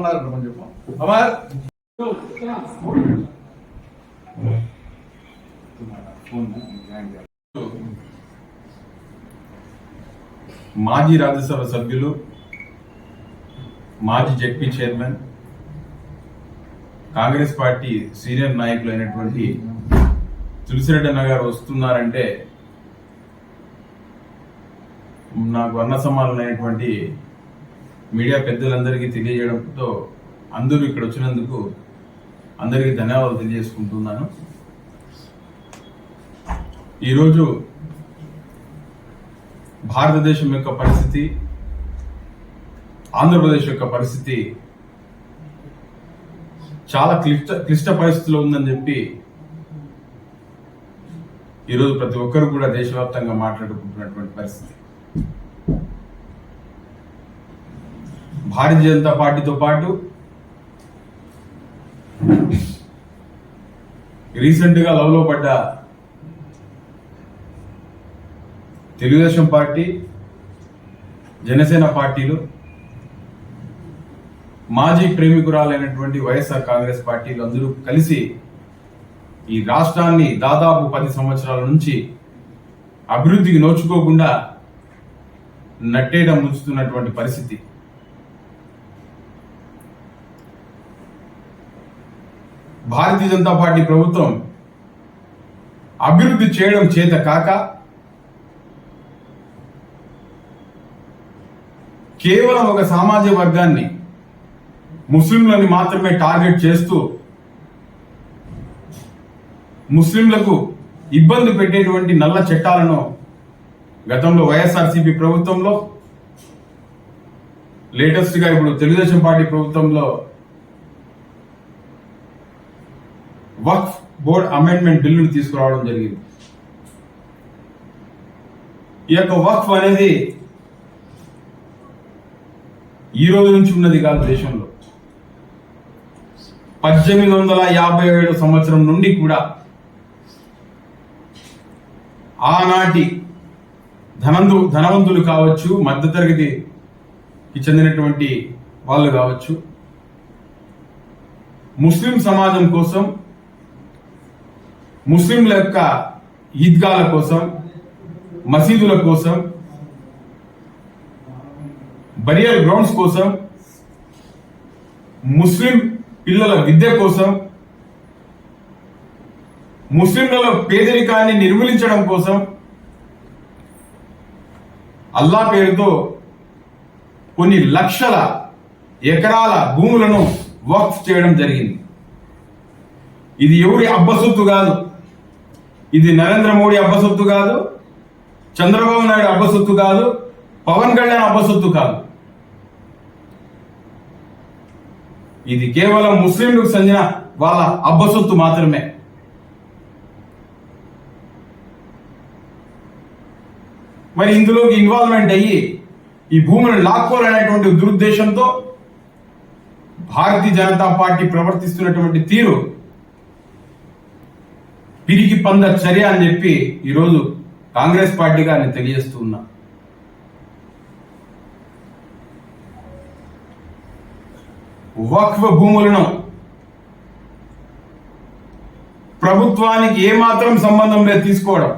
అమర్నాథ్ రమ్మని చెప్పు. అమర్! మాజీ రాజ్యసభ సభ్యులు మాజీ ZP chairman Congress party senior నాయకులు అయినటువంటి తులసిరెడ్డి అన్న గారు వస్తున్నారంటే నాకు అన్న సమానమైనటువంటి మీడియా పెద్దలందరికీ తెలియజేయడంతో అందరూ ఇక్కడ వచ్చినందుకు అందరికీ ధన్యవాదాలు తెలియజేసుకుంటున్నాను. ఈరోజు భారతదేశం యొక్క పరిస్థితి ఆంధ్రప్రదేశ్ యొక్క పరిస్థితి చాలా క్లిష్ట క్లిష్ట పరిస్థితిలో ఉందని చెప్పి ఈరోజు ప్రతి ఒక్కరు కూడా దేశవ్యాప్తంగా మాట్లాడుకుంటున్నటువంటి పరిస్థితి. భారతీయ జనతా పార్టీతో పాటు రీసెంట్గా లవ్లో పడ్డ తెలుగుదేశం పార్టీ జనసేన పార్టీలు మాజీ ప్రేమికురాలైనటువంటి వైఎస్ఆర్ కాంగ్రెస్ పార్టీలు అందరూ కలిసి ఈ రాష్ట్రాన్ని దాదాపు పది సంవత్సరాల నుంచి అభివృద్ధికి నోచుకోకుండా నట్టేయడం ముంచుతున్నటువంటి పరిస్థితి. భారతీయ జనతా పార్టీ ప్రభుత్వం అభివృద్ధి చేయడం చేత కాక కేవలం ఒక సామాజిక వర్గాన్ని ముస్లింలని మాత్రమే టార్గెట్ చేస్తూ ముస్లింలకు ఇబ్బంది పెట్టేటువంటి నల్ల చట్టాలను గతంలో వైఎస్ఆర్సీపీ ప్రభుత్వంలో లేటెస్ట్గా ఇప్పుడు తెలుగుదేశం పార్టీ ప్రభుత్వంలో వక్ఫ్ బోర్డ్ అమెండ్మెంట్ బిల్లును తీసుకురావడం జరిగింది. ఈ యొక్క వక్ఫ్ అనేది ఈ రోజు నుంచి ఉన్నది కాదు దేశంలో. పద్దెనిమిది వందల యాభై ఏడు సంవత్సరం నుండి కూడా ఆనాటి ధనందు ధనవంతులు కావచ్చు మధ్యతరగతికి చెందినటువంటి వాళ్ళు కావచ్చు ముస్లిం సమాజం కోసం ముస్లింల యొక్క ఈద్గాల కోసం మసీదుల కోసం బరియల్ గ్రౌండ్స్ కోసం ముస్లిం పిల్లల విద్య కోసం ముస్లింలలో పేదరికాన్ని నిర్మూలించడం కోసం అల్లా పేరుతో కొన్ని లక్షల ఎకరాల భూములను వక్ఫ్ చేయడం జరిగింది. ఇది ఎవరి అబ్బసొత్తు కాదు. ఇది నరేంద్ర మోడీ అబ్బసొత్తు కాదు చంద్రబాబు నాయుడు అబ్బసొత్తు కాదు పవన్ కళ్యాణ్ అబ్బసొత్తు కాదు. ఇది కేవలం ముస్లింలకు చెందిన వాళ్ళ అబ్బసొత్తు మాత్రమే. మరి ఇందులోకి ఇన్వాల్వ్మెంట్ అయ్యి ఈ భూములను లాక్కోవాలనేటువంటి దురుద్దేశంతో భారతీయ జనతా పార్టీ ప్రవర్తిస్తున్నటువంటి తీరు పిరికి పంద చర్య అని చెప్పి ఈరోజు కాంగ్రెస్ పార్టీగా నేను తెలియజేస్తూ ఉన్నా. వక్ఫ్ భూములను ప్రభుత్వానికి ఏమాత్రం సంబంధం లేదు తీసుకోవడం.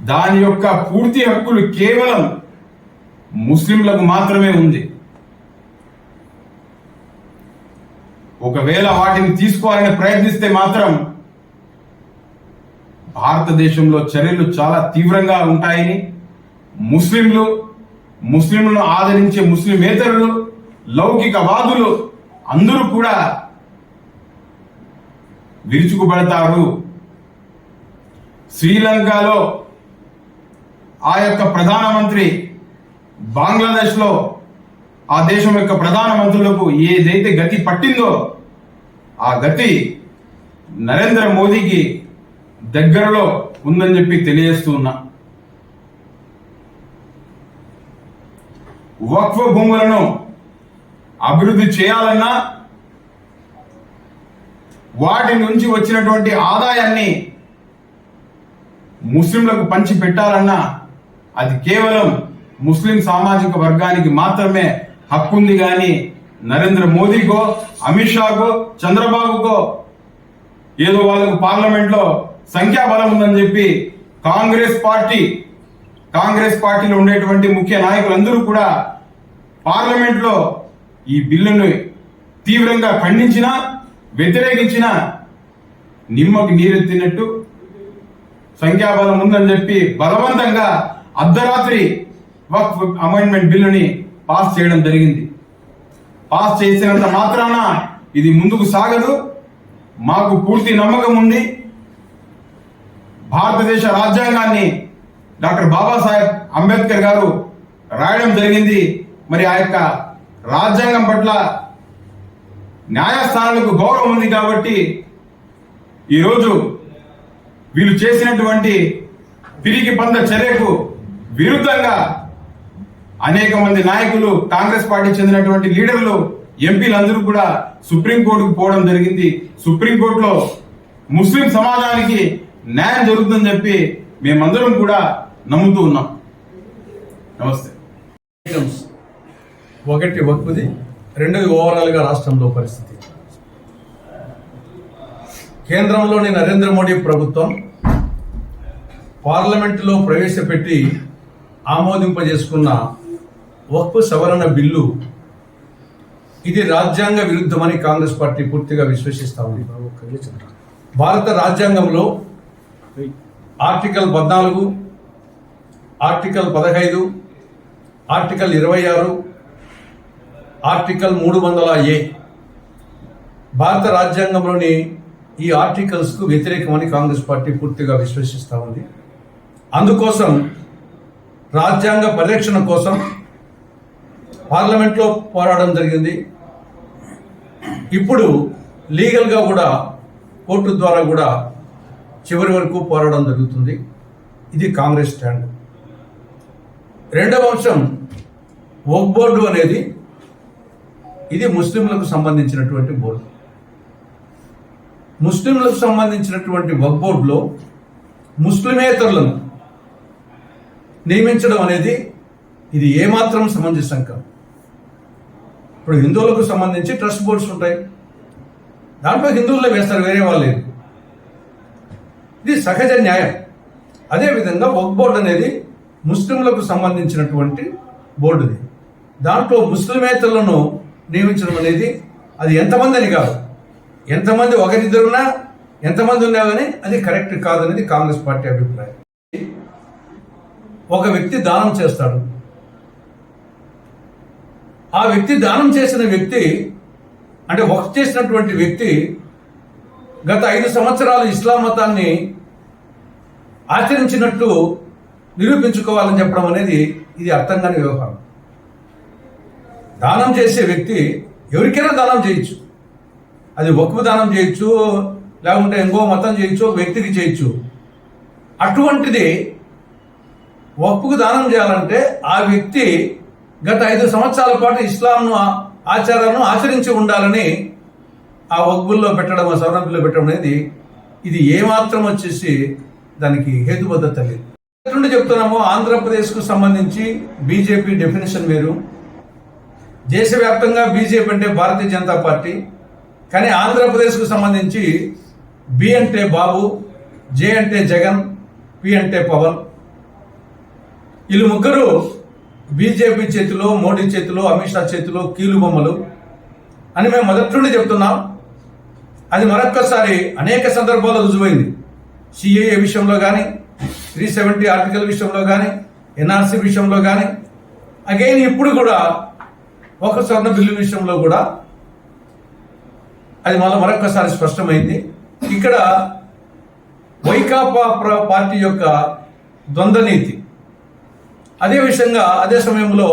దాని యొక్క పూర్తి హక్కులు కేవలం ముస్లింలకు మాత్రమే ఉంది. ఒకవేళ వాటిని తీసుకోవాలని ప్రయత్నిస్తే మాత్రం భారతదేశంలో చర్యలు చాలా తీవ్రంగా ఉంటాయని ముస్లింలు ముస్లింలను ఆదరించే ముస్లిమేతరులు లౌకికవాదులు అందరూ కూడా విరుచుకుపడతారు. శ్రీలంకలో ఆ యొక్క ప్రధానమంత్రి బంగ్లాదేశ్లో ఆ దేశం యొక్క ప్రధానమంత్రులకు ఏదైతే గతి పట్టిందో ఆ గతి నరేంద్ర మోదీకి దగ్గరలో ఉందని చెప్పి తెలియజేస్తూ ఉన్నా. వక్ఫ్ భూములను అభివృద్ధి చేయాలన్నా వాటి నుంచి వచ్చినటువంటి ఆదాయాన్ని ముస్లింలకు పంచి పెట్టాలన్నా అది కేవలం ముస్లిం సామాజిక వర్గానికి మాత్రమే హక్కు ఉంది కానీ నరేంద్ర మోదీకో అమిత్ షాకో చంద్రబాబుకో ఏదో వాళ్ళకు పార్లమెంట్లో సంఖ్యాబలం ఉందని చెప్పి కాంగ్రెస్ పార్టీ కాంగ్రెస్ పార్టీలో ఉండేటువంటి ముఖ్య నాయకులందరూ కూడా పార్లమెంట్లో ఈ బిల్లును తీవ్రంగా ఖండించిన వ్యతిరేకించిన నిమ్మకి నీరెత్తినట్టు సంఖ్యాబలం ఉందని చెప్పి బలవంతంగా అర్ధరాత్రి వక్ఫ్ అమెండ్మెంట్ బిల్లుని పాస్ చేయడం జరిగింది. పాస్ చేసినంత మాత్రాన ఇది ముందుకు సాగదు. మాకు పూర్తి నమ్మకం ఉంది. భారతదేశ రాజ్యాంగాన్ని డాక్టర్ బాబాసాహెబ్ అంబేద్కర్ గారు రాయడం జరిగింది. మరి ఆ యొక్క రాజ్యాంగం పట్ల న్యాయస్థానాలకు గౌరవం ఉంది కాబట్టి ఈరోజు వీళ్ళు చేసినటువంటి పిరికి పంద చర్యకు విరుద్ధంగా అనేక మంది నాయకులు కాంగ్రెస్ పార్టీ చెందినటువంటి లీడర్లు ఎంపీలందరూ కూడా సుప్రీంకోర్టుకు పోవడం జరిగింది. సుప్రీంకోర్టులో ముస్లిం సమాజానికి న్యాయం జరుగుతుందని చెప్పి మేమందరం కూడా నమ్ముతూ ఉన్నాం. నమస్తే. ఒకటి వక్ఫుది రెండోది ఓవరాల్గా రాష్ట్రంలో పరిస్థితి. కేంద్రంలోని నరేంద్ర మోడీ ప్రభుత్వం పార్లమెంటులో ప్రవేశపెట్టి ఆమోదింపజేసుకున్న వక్ఫ్ సవరణ బిల్లు ఇది రాజ్యాంగ విరుద్ధమని కాంగ్రెస్ పార్టీ పూర్తిగా విశ్వసిస్తా ఉంది. భారత రాజ్యాంగంలో ఆర్టికల్ పద్నాలుగు ఆర్టికల్ పదహైదు ఆర్టికల్ ఇరవై ఆరు ఆర్టికల్ మూడు వందల ఏ. భారత రాజ్యాంగంలోని ఈ ఆర్టికల్స్కు వ్యతిరేకమని కాంగ్రెస్ పార్టీ పూర్తిగా విశ్వసిస్తూ ఉంది. అందుకోసం రాజ్యాంగ పరిరక్షణ కోసం పార్లమెంట్లో పోరాడడం జరిగింది. ఇప్పుడు లీగల్గా కూడా కోర్టు ద్వారా కూడా చివరి వరకు పోరాడడం జరుగుతుంది. ఇది కాంగ్రెస్ స్టాండ్. రెండవ అంశం వక్ బోర్డు అనేది ఇది ముస్లింలకు సంబంధించినటువంటి బోర్డు. ముస్లింలకు సంబంధించినటువంటి వక్ బోర్డులో ముస్లిమేతరులను నియమించడం అనేది ఇది ఏమాత్రం సమంజసం కాదు ఇప్పుడు హిందువులకు సంబంధించి ట్రస్ట్ బోర్డ్స్ ఉంటాయి. దాంట్లో హిందువులే వేస్తారు వేరే వాళ్ళు లేరు ఇది సహజ న్యాయం. అదేవిధంగా వక్ బోర్డు అనేది ముస్లింలకు సంబంధించినటువంటి బోర్డుది. దాంట్లో ముస్లిమేతలను నియమించడం అనేది అది ఎంతమంది అని కాదు. ఎంతమంది ఒకరిద్దరున్నా ఎంతమంది ఉన్నా కానీ అది కరెక్ట్ కాదనేది కాంగ్రెస్ పార్టీ అభిప్రాయం. ఒక వ్యక్తి దానం చేస్తాడు. ఆ వ్యక్తి దానం చేసిన వ్యక్తి అంటే వక్ చేసినటువంటి వ్యక్తి గత ఐదు సంవత్సరాలు ఇస్లాం మతాన్ని ఆచరించినట్టు నిరూపించుకోవాలని చెప్పడం అనేది ఇది అర్థం కాని వ్యవహారం. దానం చేసే వ్యక్తి ఎవరికైనా దానం చేయొచ్చు. అది వక్ఫ్ దానం చేయొచ్చు లేకుంటే ఇంకో మతం చేయొచ్చు వ్యక్తికి చేయొచ్చు. అటువంటిది వక్ఫ్కు దానం చేయాలంటే ఆ వ్యక్తి గత ఐదు సంవత్సరాల పాటు ఇస్లాంను ఆచారాలను ఆచరించి ఉండాలని ఆ వగ్బుల్లో పెట్టడం ఆ సవరణలో పెట్టడం అనేది ఇది ఏమాత్రం వచ్చేసి దానికి హేతుబద్ధత లేదు. ఎట్లుండి చెప్తున్నామో ఆంధ్రప్రదేశ్కు సంబంధించి బీజేపీ డెఫినేషన్ వేరు. దేశవ్యాప్తంగా బీజేపీ అంటే భారతీయ జనతా పార్టీ. కానీ ఆంధ్రప్రదేశ్కు సంబంధించి బి అంటే బాబు జే అంటే జగన్ పి అంటే పవన్. వీళ్ళు ముగ్గురు బీజేపీ చేతిలో మోడీ చేతిలో అమిత్ షా చేతిలో కీలు బొమ్మలు. అని మేము మొదటి నుండి చెప్తున్నాం. అది మరొక్కసారి అనేక సందర్భాల్లో రుజువైంది. సిఏఏ విషయంలో కానీ త్రీ సెవెంటీ ఆర్టికల్ విషయంలో కానీ ఎన్ఆర్సీ విషయంలో కానీ అగైన్ ఇప్పుడు కూడా ఒక స్వర్ణ బిల్లు విషయంలో కూడా అది మళ్ళీ మరొక్కసారి స్పష్టమైంది. ఇక్కడ వైకాపా ప్ర- పార్టీ యొక్క ద్వంద్వ నీతి అదే విషయంగా అదే సమయంలో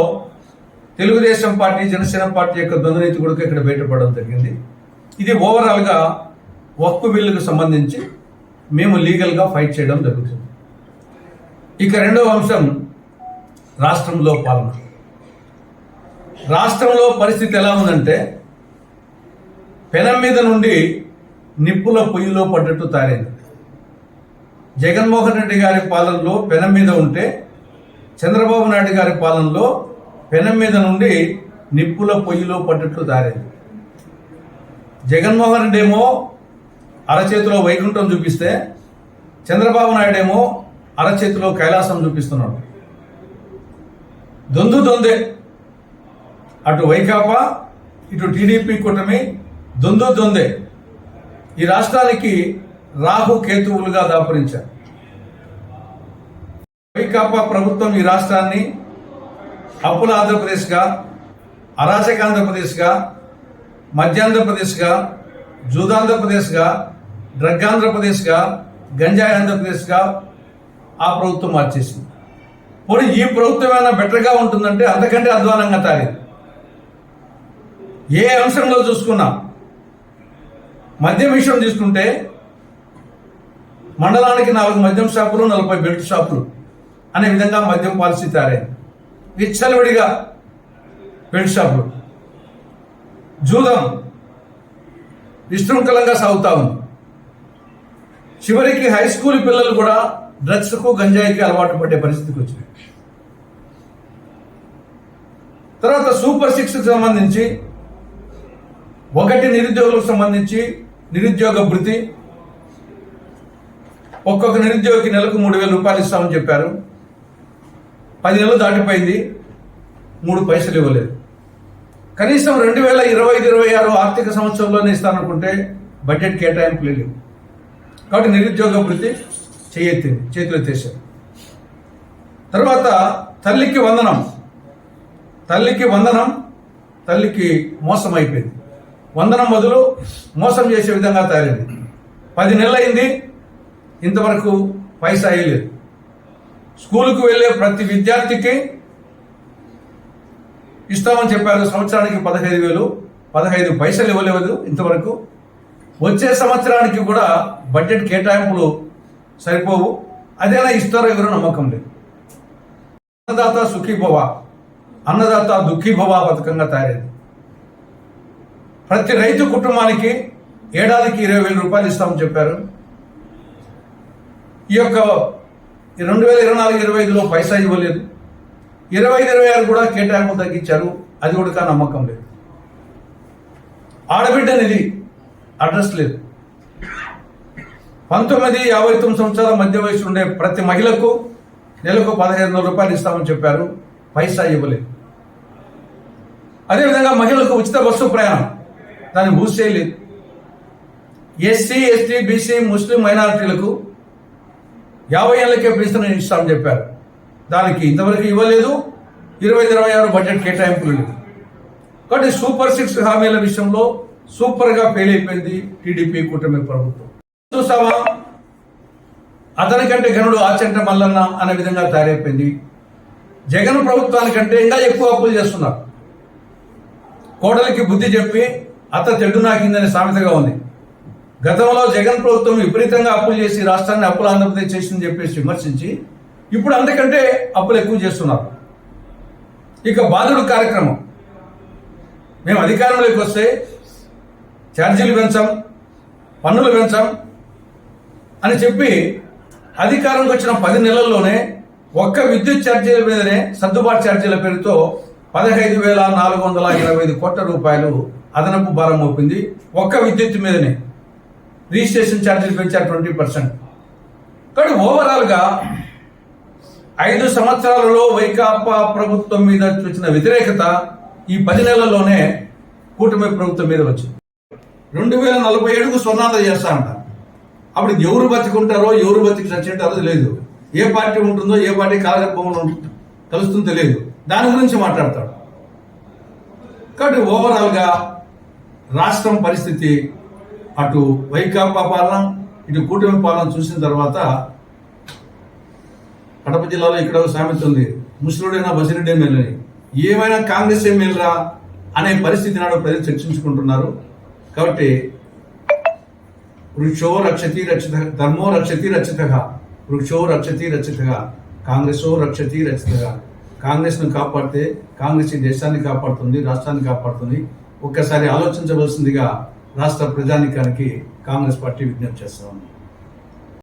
తెలుగుదేశం పార్టీ జనసేన పార్టీ యొక్క ద్వంద్వనీతి కూడా ఇక్కడ బయటపడడం జరిగింది. ఇది ఓవరాల్గా వక్ఫ్ బిల్లుకు సంబంధించి మేము లీగల్గా ఫైట్ చేయడం జరుగుతుంది. ఇక రెండవ అంశం రాష్ట్రంలో పాలన. రాష్ట్రంలో పరిస్థితి ఎలా ఉందంటే పెనం మీద నుండి నిప్పుల పొయ్యిలో పడ్డట్టు తయారైంది. జగన్మోహన్ రెడ్డి గారి పాలనలో పెనం మీద ఉంటే చంద్రబాబు నాయుడు గారి పాలనలో పెనం మీద నుండి నిప్పుల పొయ్యిలో పడ్డట్లు దారింది. జగన్మోహన్ రెడ్డి ఏమో అరచేతిలో వైకుంఠం చూపిస్తే చంద్రబాబు నాయుడు ఏమో అరచేతిలో కైలాసం చూపిస్తున్నాడు. దొందు దొందే. అటు వైకాపా ఇటు టీడీపీ కూటమి దొందు దొందే. ఈ రాష్ట్రానికి రాహు కేతువులుగా దాపురించారు. వైకాపా ప్రభుత్వం ఈ రాష్ట్రాన్ని అప్పుల ఆంధ్రప్రదేశ్గా అరాచక ఆంధ్రప్రదేశ్గా మధ్యాంధ్రప్రదేశ్గా జూదాంధ్రప్రదేశ్గా డ్రగ్ ఆంధ్రప్రదేశ్గా గంజాయి ఆంధ్రప్రదేశ్గా ఆ ప్రభుత్వం మార్చేసింది. పోనీ ఈ ప్రభుత్వం ఏమైనా బెటర్గా ఉంటుందంటే అంతకంటే అధ్వానంగా తారింది ఏ అంశంలో చూసుకున్నా మద్యం విషయం తీసుకుంటే మండలానికి నాలుగు మద్యం షాపులు నలభై బెల్ట్ షాపులు. అనే విధంగా మద్యం పాలసీ తయారైంది. విచ్చలవిడిగా బెల్ట్ షాపులు. జూదం విశృంఖలంగా సాగుతా ఉంది. చివరికి హై స్కూల్ పిల్లలు కూడా డ్రగ్స్కు గంజాయికి అలవాటు పడే పరిస్థితికి వచ్చింది తర్వాత సూపర్ సిక్స్కి సంబంధించి ఒకటి నిరుద్యోగులకు సంబంధించి నిరుద్యోగ భృతి. ఒక్కొక్క నిరుద్యోగికి నెలకు మూడు వేల రూపాయలు ఇస్తామని చెప్పారు. పది నెలలు దాటిపోయింది. మూడు పైసలు ఇవ్వలేదు. కనీసం రెండు వేల ఇరవై ఐదు ఇరవై ఆరు ఆర్థిక సంవత్సరంలోనే ఇస్తాననుకుంటే బడ్జెట్ కేటాయింపులు లేవు కాబట్టి నిరుద్యోగ వృత్తి చేయెత్తింది చేతులు ఎత్తేసారు. తర్వాత తల్లికి వందనం. తల్లికి వందనం తల్లికి మోసం అయిపోయింది. వందనం బదులు మోసం చేసే విధంగా తయారైంది. పది నెలలైంది ఇంతవరకు పైసా అయ్యలేదు స్కూలుకు వెళ్ళే ప్రతి విద్యార్థికి ఇస్తామని చెప్పారు. సంవత్సరానికి పదహైదు వేలు పదహైదు పైసలు ఇవ్వలేదు ఇంతవరకు. వచ్చే సంవత్సరానికి కూడా బడ్జెట్ కేటాయింపులు సరిపోవు. అదేనా ఇస్తారో ఎవరో నమ్మకం లేదు. అన్నదాత సుఖీభవ అన్నదాత దుఃఖీభవ పథకంగా తయారైంది. ప్రతి రైతు కుటుంబానికి ఏడాదికి ఇరవై వేల రూపాయలు ఇస్తామని చెప్పారు. ఈ యొక్క రెండు వేల ఇరవై నాలుగు ఇరవై ఐదులో పైసా ఇవ్వలేదు. ఇరవై ఐదు ఇరవై ఆరు కూడా కేటాయింపు తగ్గించారు. అది కూడా నమ్మకం లేదు. ఆడబిడ్డ నిధి అడ్రస్ లేదు. పంతొమ్మిది యాభై తొమ్మిది సంవత్సరాల మధ్య వయసు ఉండే ప్రతి మహిళకు నెలకు పదహైదు వందల రూపాయలు ఇస్తామని చెప్పారు. పైసా ఇవ్వలేదు. అదేవిధంగా మహిళలకు ఉచిత బస్సు ప్రయాణం. దాన్ని బూస్ట్ చేయలేదు. ఎస్సీ ఎస్టీ బీసీ ముస్లిం మైనారిటీలకు యాభై ఏళ్ళకే పెన్షన్ ఇస్తామని చెప్పారు. దానికి ఇంతవరకు ఇవ్వలేదు. ఇరవై ఇరవై ఆరు బడ్జెట్ కేటాయింపులు లేదు కాబట్టి సూపర్ సిక్స్ హామీల విషయంలో సూపర్గా ఫెయిల్ అయిపోయింది టీడీపీ కూటమి ప్రభుత్వం. చూసావా? అతనికంటే గనుడు ఆచంట మల్లన్న అనే విధంగా తయారైపోయింది. జగన్ ప్రభుత్వానికంటే ఇంకా ఎక్కువ అప్పులు చేస్తున్నారు. కోడలికి బుద్ధి చెప్పి అత్త తెడ్డు నాకిందనే సామెతగా ఉంది. గతంలో జగన్ ప్రభుత్వం విపరీతంగా అప్పులు చేసి రాష్ట్రాన్ని అప్పులు ఆంధ్రప్రదేశ్ చేసిందని చెప్పేసి విమర్శించి ఇప్పుడు అంతకంటే అప్పులు ఎక్కువ చేస్తున్నారు. ఇక బాధుడు కార్యక్రమం. మేము అధికారంలోకి వస్తే ఛార్జీలు పెంచాం పన్నులు పెంచాం అని చెప్పి అధికారంకి వచ్చిన పది నెలల్లోనే ఒక్క విద్యుత్ ఛార్జీల మీదనే సర్దుబాటు ఛార్జీల పేరుతో పదహైదు వేల నాలుగు వందల ఇరవై ఐదు కోట్ల రూపాయలు అదనపు భారం మోపింది ఒక్క విద్యుత్ మీదనే. రిజిస్ట్రేషన్ ఛార్జీలు పెంచారు ట్వంటీ పర్సెంట్. కానీ ఓవరాల్గా ఐదు సంవత్సరాలలో వైకాపా ప్రభుత్వం మీద వచ్చిన వ్యతిరేకత ఈ పది నెలల్లోనే కూటమి ప్రభుత్వం మీద వచ్చింది. రెండు వేల నలభై ఏడుకు స్వర్ణాంధ్ర చేస్తా అంట. అప్పుడు ఎవరు బతికుంటారో ఎవరు బతికి చచ్చింటారో తెలియదు. ఏ పార్టీ ఉంటుందో ఏ పార్టీ కాలగర్భంలో కలుస్తుందో తెలియదు. దాని గురించి మాట్లాడతాడు. కాబట్టి ఓవరాల్గా రాష్ట్రం పరిస్థితి అటు వైకాపా పాలన ఇటు కూటమి పాలన చూసిన తర్వాత కడప జిల్లాలో ఇక్కడ ఒక సామెత ఉంది. ముసలుడైనా బసిరెడ్డి ఎమ్మెల్యే. ఏమైనా కాంగ్రెస్ ఎమ్మెల్యేరా అనే పరిస్థితి నాడు ప్రజలు చర్చించుకుంటున్నారు. కాబట్టి వృక్షో రక్షతి రక్షిత ధర్మో రక్షతి రక్షిత వృక్షో రక్షతి రక్షిత కాంగ్రెసో రక్షతి రక్షిత. కాంగ్రెస్ను కాపాడితే కాంగ్రెస్ ఈ దేశాన్ని కాపాడుతుంది రాష్ట్రాన్ని కాపాడుతుంది. ఒక్కసారి ఆలోచించవలసిందిగా రాష్ట్ర ప్రజానికానికి కాంగ్రెస్ పార్టీ విజ్ఞప్తి చేస్తా ఉంది.